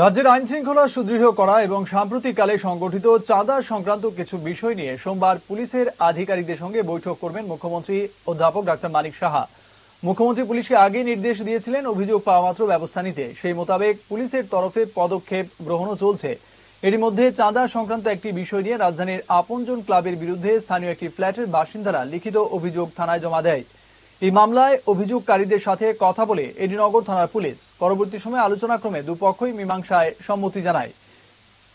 রাজ্যের আইন শৃঙ্খলা সুদৃঢ় করা এবং সাম্প্রতিককালে সংগঠিত চাঁদা সংক্রান্ত কিছু বিষয় নিয়ে সোমবার পুলিশের আধিকারিকদের সঙ্গে বৈঠক করবেন মুখ্যমন্ত্রী অধ্যাপক ডাক্তার মানিক সাহা। মুখ্যমন্ত্রী পুলিশকে আগে নির্দেশ দিয়েছিলেন অভিযোগ পাওয়া মাত্র ব্যবস্থা নিতে। সেই মোতাবেক পুলিশের তরফে পদক্ষেপ গ্রহণও চলছে। এরই মধ্যে চাঁদা সংক্রান্ত একটি বিষয় নিয়ে রাজধানীর আপনজন ক্লাবের বিরুদ্ধে স্থানীয় একটি ফ্ল্যাটের বাসিন্দারা লিখিত অভিযোগ থানায় জমা দেয়। এই মামলায় অভিযোগকারীদের সাথে কথা বলে এডিনগর থানার পুলিশ পরবর্তী সময়ে আলোচনাক্রমে দুপক্ষই মীমাংসায় সম্মতি জানায়।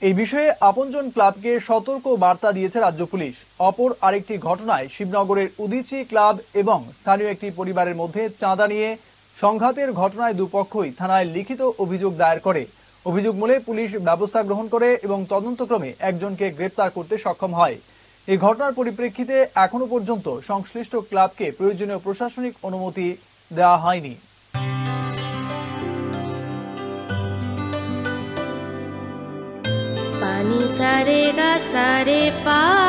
এই বিষয়ে আপনজন ক্লাবকে সতর্ক বার্তা দিয়েছে রাজ্য পুলিশ। অপর আরেকটি ঘটনায় শিবনগরের উদিচি ক্লাব এবং স্থানীয় একটি পরিবারের মধ্যে চাঁদা নিয়ে সংঘাতের ঘটনায় দুপক্ষই থানায় লিখিত অভিযোগ দায়ের করে। অভিযোগ মূলে পুলিশ ব্যবস্থা গ্রহণ করে এবং তদন্তক্রমে একজনকে গ্রেপ্তার করতে সক্ষম হয়। এই ঘটনার পরিপ্রেক্ষিতে এখনও পর্যন্ত সংশ্লিষ্ট ক্লাবকে প্রয়োজনীয় প্রশাসনিক অনুমতি দেওয়া হয়নি। পানি সারে গা সারে পামাগা